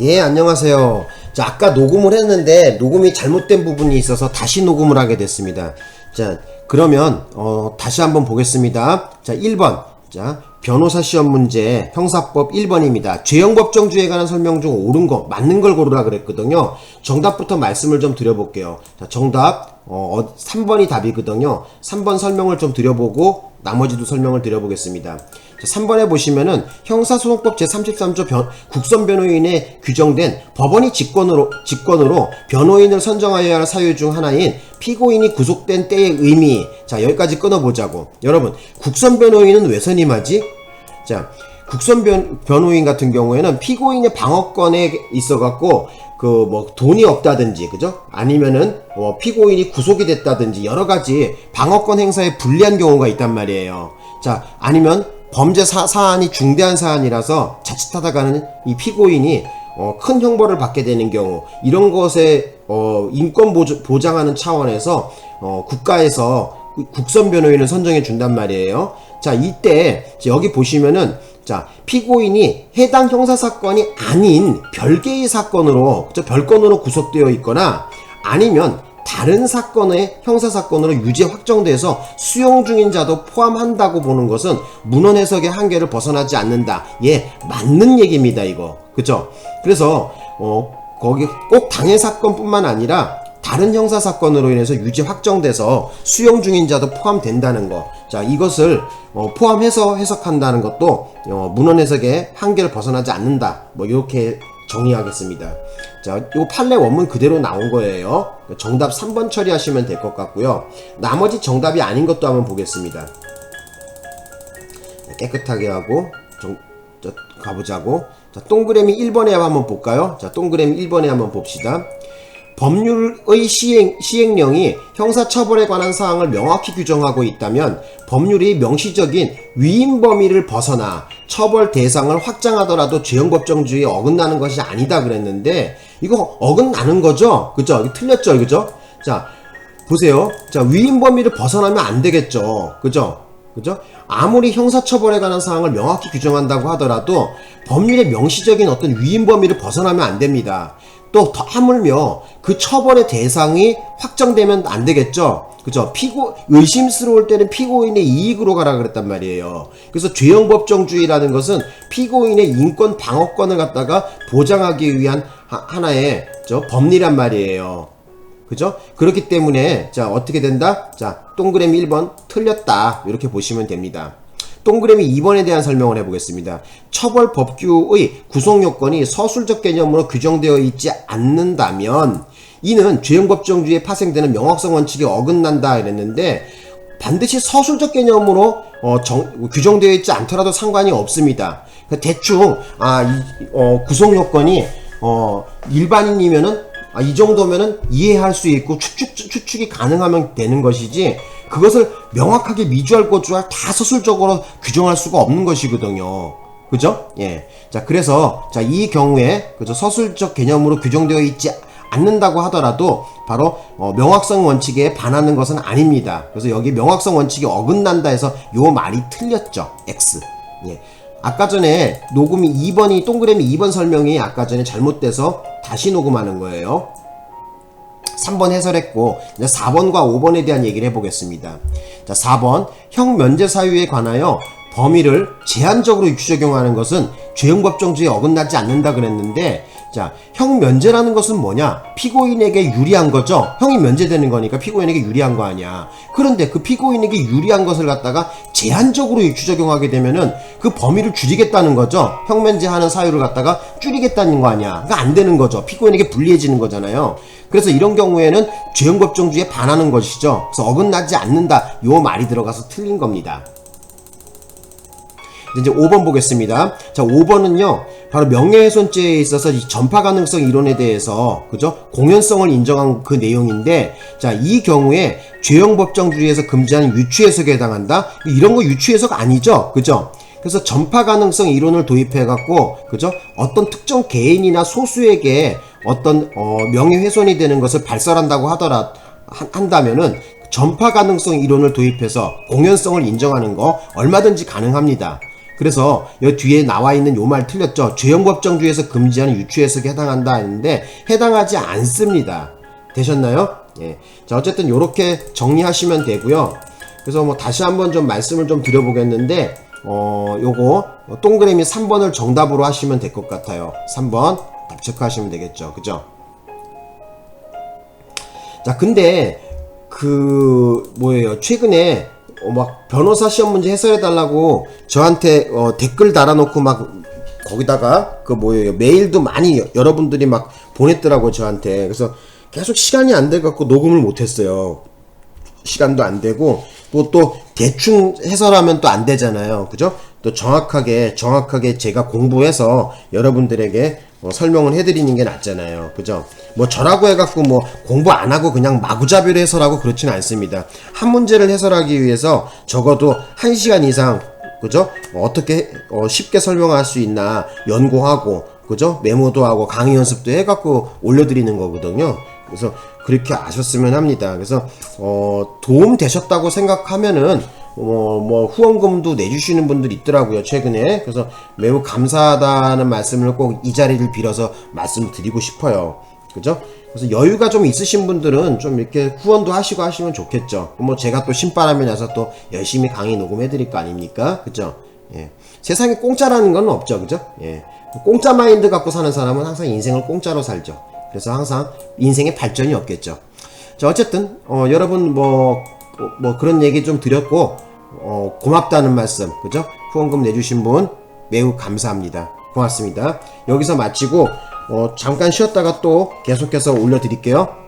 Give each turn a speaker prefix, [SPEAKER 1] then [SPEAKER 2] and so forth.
[SPEAKER 1] 예, 안녕하세요. 자, 아까 녹음을 했는데 녹음이 잘못된 부분이 있어서 다시 녹음을 하게 됐습니다. 자, 그러면 어, 다시 한번 보겠습니다. 자, 1번. 자, 변호사 시험 문제 형사법 1번입니다. 죄형 법정주의에 관한 설명 중 옳은 거, 맞는 걸 고르라 그랬거든요. 정답부터 말씀을 좀 드려볼게요. 자, 정답 어, 3번이 답이거든요. 3번 설명을 좀 드려보고 나머지도 설명을 드려보겠습니다. 자, 3번에 보시면은 형사소송법 제33조 변, 국선 변호인에 규정된 법원이 직권으로, 직권으로 변호인을 선정하여야 할 사유 중 하나인 피고인이 구속된 때의 의미. 자, 여기까지 끊어 보자고. 여러분, 국선 변호인은 왜 선임하지? 자, 국선 변, 변호인 같은 경우에는 피고인의 방어권에 있어 갖고 그 뭐 돈이 없다든지 그죠? 아니면은 뭐 피고인이 구속이 됐다든지 여러 가지 방어권 행사에 불리한 경우가 있단 말이에요. 자, 아니면 범죄 사, 사안이 중대한 사안이라서 자칫하다가는 이 피고인이 어, 큰 형벌을 받게 되는 경우 이런 것에 어, 인권 보조, 보장 하는 차원에서 어, 국가에서 국선 변호인을 선정해 준단 말이에요. 자, 이때 여기 보시면은 자, 피고인이 해당 형사 사건이 아닌 별개의 사건으로 그죠? 별건으로 구속되어 있거나 아니면 다른 사건의 형사 사건으로 유죄 확정돼서 수용 중인 자도 포함한다고 보는 것은 문헌 해석의 한계를 벗어나지 않는다. 예, 맞는 얘기입니다, 이거. 그죠? 그래서 어 거기 꼭 당해 사건뿐만 아니라 다른 형사 사건으로 인해서 유죄 확정돼서 수용 중인 자도 포함된다는 거. 자, 이것을 어, 포함해서 해석한다는 것도 어, 문헌 해석의 한계를 벗어나지 않는다. 뭐 이렇게 정리하겠습니다. 자, 요 판례 원문 그대로 나온 거예요. 정답 3번 처리하시면 될 것 같고요. 나머지 정답이 아닌 것도 한번 보겠습니다. 깨끗하게 하고 정, 자, 가보자고. 자, 동그라미 1번에 한번 볼까요? 자, 동그라미 1번에 한번 봅시다. 법률의 시행, 시행령이 형사처벌에 관한 사항을 명확히 규정하고 있다면 법률이 명시적인 위임 범위를 벗어나 처벌 대상을 확장하더라도 죄형법정주의에 어긋나는 것이 아니다 그랬는데 이거 어긋나는 거죠? 그죠? 틀렸죠? 그죠? 자, 보세요. 자, 위임 범위를 벗어나면 안 되겠죠? 그죠? 그죠? 아무리 형사처벌에 관한 사항을 명확히 규정한다고 하더라도 법률의 명시적인 어떤 위임 범위를 벗어나면 안 됩니다. 또 하물며 그 처벌의 대상이 확정되면 안 되겠죠. 그죠? 피고 의심스러울 때는 피고인의 이익으로 가라 그랬단 말이에요. 그래서 죄형 법정주의라는 것은 피고인의 인권 방어권을 갖다가 보장하기 위한 하, 나의 저 법리란 말이에요. 그죠? 그렇기 때문에 자 어떻게 된다? 자 동그라미 1번 틀렸다 이렇게 보시면 됩니다. 동그라미 2번에 대한 설명을 해보겠습니다. 처벌 법규의 구성 요건이 서술적 개념으로 규정되어 있지 않는다면 이는 죄형법정주의에 파생되는 명확성 원칙에 어긋난다 이랬는데 반드시 서술적 개념으로 어, 정, 규정되어 있지 않더라도 상관이 없습니다. 그러니까 대충 아, 이, 어, 구성 요건이 어, 일반인이면은 아, 이 정도면은 이해할 수 있고 추측, 추측이 가능하면 되는 것이지 그것을 명확하게 미주알 고주알 다 서술적으로 규정할 수가 없는 것이거든요. 그죠? 예. 자, 그래서 자, 이 경우에 그죠? 서술적 개념으로 규정되어 있지 않는다고 하더라도 바로 어, 명확성 원칙에 반하는 것은 아닙니다. 그래서 여기 명확성 원칙이 어긋난다 해서 요 말이 틀렸죠. X. 예. 아까 전에 녹음이 2번이 동그라미 2번 설명이 아까 전에 잘못돼서 다시 녹음하는 거예요. 3번 해설했고 이제 4번과 5번에 대한 얘기를 해보겠습니다. 자 4번 형 면제 사유에 관하여 범위를 제한적으로 유추 적용하는 것은 죄형법정주의에 어긋나지 않는다 그랬는데 자, 형 면제라는 것은 뭐냐? 피고인에게 유리한 거죠? 형이 면제되는 거니까 피고인에게 유리한 거 아니야. 그런데 그 피고인에게 유리한 것을 갖다가 제한적으로 유추 적용하게 되면은 그 범위를 줄이겠다는 거죠? 형 면제하는 사유를 갖다가 줄이겠다는 거 아니야. 그러니까 안 되는 거죠. 피고인에게 불리해지는 거잖아요. 그래서 이런 경우에는 죄형법정주의에 반하는 것이죠. 그래서 어긋나지 않는다. 요 말이 들어가서 틀린 겁니다. 이제 5번 보겠습니다. 자, 5번은요. 바로 명예훼손죄에 있어서 이 전파 가능성 이론에 대해서 그죠? 공연성을 인정한 그 내용인데 자, 이 경우에 죄형 법정주의에서 금지하는 유추 해석에 해당한다. 이런 거 유추 해석 아니죠? 그죠? 그래서 전파 가능성 이론을 도입해 갖고 그죠? 어떤 특정 개인이나 소수에게 어떤 어, 명예훼손이 되는 것을 발설한다고 하더라 한다면은 전파 가능성 이론을 도입해서 공연성을 인정하는 거 얼마든지 가능합니다. 그래서 여기 뒤에 나와 있는 요 말 틀렸죠. 죄형법정주에서 금지하는 유추해석에 해당한다 했는데 해당하지 않습니다. 되셨나요? 예. 자, 어쨌든 요렇게 정리하시면 되고요. 그래서 뭐 다시 한번 좀 말씀을 좀 드려보겠는데 어, 요거 동그라미 3번을 정답으로 하시면 될 것 같아요. 3번 답 체크하시면 되겠죠. 그죠? 자, 근데 그 뭐예요? 최근에 어, 막 변호사 시험 문제 해설해 달라고 저한테 어, 댓글 달아놓고 막 거기다가 그 뭐예요? 메일도 많이 여- 여러분들이 막 보냈더라고 저한테. 그래서 계속 시간이 안 돼 갖고 녹음을 못 했어요. 시간도 안 되고 뭐또 대충 해설하면 또 안 되잖아요. 그죠? 또 정확하게 정확하게 제가 공부해서 여러분들에게 어, 설명을 해드리는 게 낫잖아요. 그죠? 뭐 저라고 해갖고 뭐 공부 안 하고 그냥 마구잡이로 해설하고 그렇지는 않습니다. 한 문제를 해설하기 위해서 적어도 한 시간 이상 그죠? 어떻게 어, 쉽게 설명할 수 있나 연구하고 그죠? 메모도 하고 강의 연습도 해갖고 올려드리는 거거든요. 그래서 그렇게 아셨으면 합니다. 그래서 어, 도움 되셨다고 생각하면은 뭐, 뭐 후원금도 내주시는 분들이 있더라고요 최근에 그래서 매우 감사하다는 말씀을 꼭 이 자리를 빌어서 말씀드리고 싶어요 그죠? 그래서 여유가 좀 있으신 분들은 좀 이렇게 후원도 하시고 하시면 좋겠죠. 뭐 제가 또 신바람이 나서 또 열심히 강의 녹음해 드릴 거 아닙니까? 그죠? 예. 세상에 공짜라는 건 없죠. 그죠? 예. 공짜 마인드 갖고 사는 사람은 항상 인생을 공짜로 살죠. 그래서 항상 인생에 발전이 없겠죠. 자, 어쨌든 어, 여러분 뭐, 뭐, 뭐 그런 얘기 좀 드렸고 어, 고맙다는 말씀, 그죠? 후원금 내주신 분 매우 감사합니다. 고맙습니다. 여기서 마치고 어, 잠깐 쉬었다가 또 계속해서 올려드릴게요.